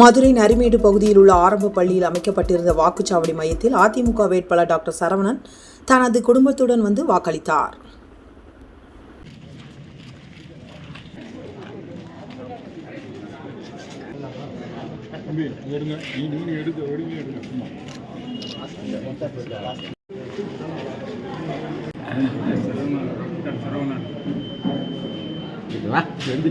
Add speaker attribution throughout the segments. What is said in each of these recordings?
Speaker 1: மதுரை நரிமேடு பகுதியில் உள்ள ஆரம்ப பள்ளியில் அமைக்கப்பட்டிருந்த வாக்குச்சாவடி மையத்தில் அதிமுக வேட்பாளர் டாக்டர் சரவணன் தனது குடும்பத்துடன் வந்து வாக்களித்தார்.
Speaker 2: தம்பி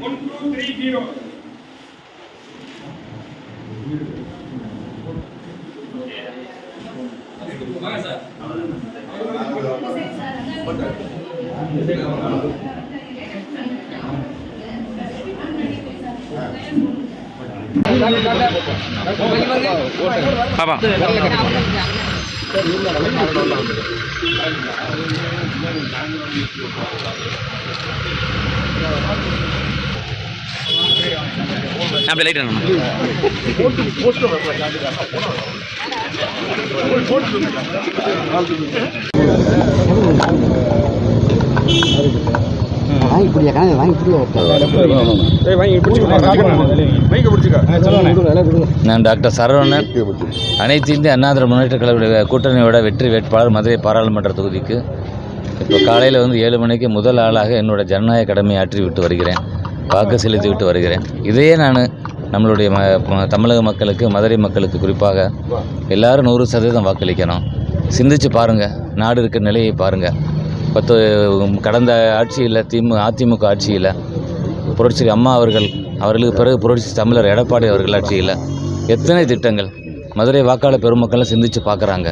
Speaker 2: One, two, three, zero. Saravanan
Speaker 3: வா எடுத்துட்டல கிளம்பு
Speaker 2: ஐயா ஐயா
Speaker 3: வாங்கி பிடிக்க கணக்கு
Speaker 4: நான் டாக்டர் சரவணன். அனைத்து இந்திய அண்ணாதிர முன்னேற்ற கழக கூட்டணியோட வெற்றி வேட்பாளர் மதுரை பாராளுமன்ற தொகுதிக்கு இப்போ காலையில் வந்து ஏழு மணிக்கு முதல் ஆளாக என்னோட ஜனநாயக கடமையை ஆற்றி விட்டு வருகிறேன். வாக்கு செலுத்தி விட்டு வருகிறேன். இதையே நான் நம்மளுடைய ம தமிழக மக்களுக்கு மதுரை மக்களுக்கு குறிப்பாக எல்லாரும் நூறு சதவீதம் வாக்களிக்கணும். சிந்திச்சு பாருங்கள் நாடு இருக்கிற நிலையை பாருங்கள் பத்து கடந்த ஆட்சியில் திமு அதிமுக ஆட்சியில் புரட்சி அம்மா அவர்கள் அவர்களுக்கு பிறகு புரட்சி தமிழர் எடப்பாடி அவர்கள் ஆட்சியில் எத்தனை திட்டங்கள்? மதுரை வாக்காளர் பெருமக்கள்லாம் சிந்திச்சு பார்க்குறாங்க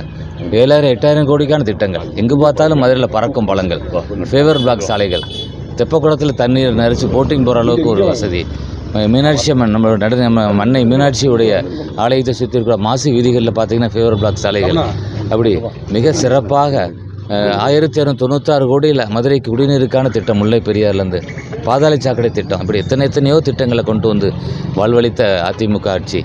Speaker 4: ஏழாயிரம் எட்டாயிரம் கோடிக்கான திட்டங்கள். எங்கே பார்த்தாலும் மதுரையில் பறக்கும் பழங்கள். ஃபேவர் பிளாக் சாலைகள். தெப்பக்குளத்தில் தண்ணீர் நெரிச்சு போட்டிங் போகிற அளவுக்கு ஒரு வசதி. மீனாட்சி அம்மன் நம்ம நட நம்ம மண்ணை மீனாட்சியுடைய ஆலயத்தை சுற்றி இருக்கிற மாசி வீதிகளில் பார்த்தீங்கன்னா ஃபேவர் பிளாக் சாலைகள். அப்படி மிக சிறப்பாக ஆயிரத்தி இரநூத்தி தொண்ணூத்தாறு கோடியில் மதுரைக்கு குடிநீருக்கான திட்டம் முல்லை பெரியார்லேருந்து பாதாள சாக்கடை திட்டம். இப்படி எத்தனை எத்தனையோ திட்டங்களை கொண்டு வந்து வாழ்வளித்த அதிமுக ஆட்சி.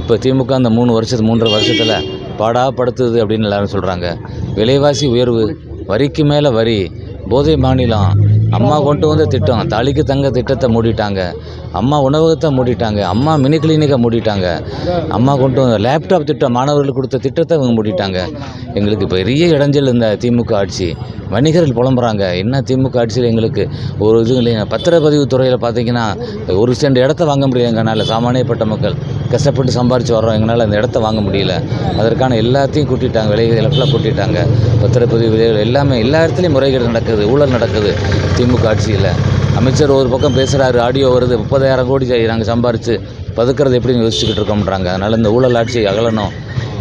Speaker 4: இப்போ திமுக அந்த மூணு வருஷத்து மூன்றரை வருஷத்தில் பாடாப்படுத்துது அப்படின்னு எல்லாரும் சொல்கிறாங்க விலைவாசி உயர்வு வரிக்கு மேலே வரி போதை மாநிலம் அம்மா கொண்டு வந்த திட்டம் தாலிக்கு தங்க திட்டத்தை மூடிட்டாங்க. அம்மா உணவகத்தை மூடிட்டாங்க. அம்மா மினி கிளினிக்கை மூடிட்டாங்க. அம்மா கொண்டு வந்த லேப்டாப் திட்டம் மாணவர்களுக்கு கொடுத்த திட்டத்தை இவங்க மூடிட்டாங்க. எங்களுக்கு பெரிய இடைஞ்சல் இந்த திமுக ஆட்சி. வணிகர்கள் புலம்புறாங்க. என்ன திமுக ஆட்சியில் எங்களுக்கு ஒரு இது இல்லைங்க. பத்திரப்பதிவு துறையில் பார்த்தீங்கன்னா ஒரு சென்ட் இடத்த வாங்க முடியல எங்களால் சாமானியப்பட்ட மக்கள் கஷ்டப்பட்டு சம்பாரித்து வர்றோம். எங்களால் அந்த இடத்த வாங்க முடியல. அதற்கான எல்லாத்தையும் கூட்டிட்டாங்க. விலைகளை இழப்பெல்லாம் கூட்டிட்டாங்க. பத்திரப்பதிவு விலைகள் எல்லாமே எல்லா இடத்துலையும் முறைகேடு நடக்குது. ஊழல் நடக்குது திமுக ஆட்சியில். அமைச்சர் ஒரு பக்கம் பேசுகிறாரு ஆடியோ வருது முப்பதாயிரம் கோடி நாங்கள் சம்பாரித்து பதுக்கிறது எப்படின்னு யோசிச்சுக்கிட்டு இருக்கோம்ன்றாங்க. அதனால் இந்த ஊழல் ஆட்சி அகலணும்.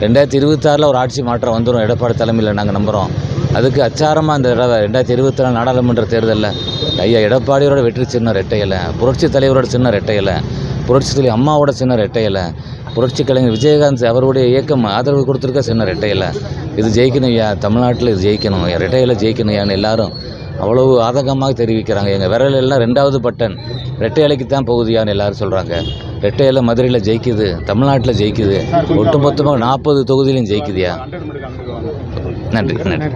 Speaker 4: ரெண்டாயிரத்தி இருபத்தாறில் ஒரு ஆட்சி மாற்றம் வந்துடும் எடப்பாடி தலைமையில் நாங்கள் நம்புகிறோம் அதுக்கு அச்சாரமாக அந்த ரெண்டாயிரத்தி இருபத்தி நாலு நாடாளுமன்ற தேர்தலில் ஐயா எடப்பாடியோட வெற்றி சின்ன ரெட்டையலை புரட்சி தலைவரோட சின்ன ரெட்டையலை புரட்சி தலைவர் அம்மாவோட சின்ன ரெட்டையலை புரட்சி கலைஞர் விஜயகாந்த் அவருடைய இயக்கம் ஆதரவு கொடுத்துருக்க சின்ன ரெட்டையலை. இது ஜெயிக்கணும் ஐயா தமிழ்நாட்டில் இது ஜெயிக்கணும் ரெட்டையில ஜெயிக்கணும் ஐயான்னு எல்லாரும் அவ்வளவு ஆதங்கமாக தெரிவிக்கிறாங்க. எங்கள் விரல் எல்லாம் ரெண்டாவது பட்டன். ரெட்டை இலைக்கு தான் போகுதியான்னு எல்லாரும் சொல்கிறாங்க ரெட்டை இலை மதுரையில் ஜெயிக்குது தமிழ்நாட்டில் ஜெயிக்குது. ஒட்டுமொத்தமாக நாற்பது தொகுதியிலையும் ஜெயிக்குதியா? நன்றி நன்றி.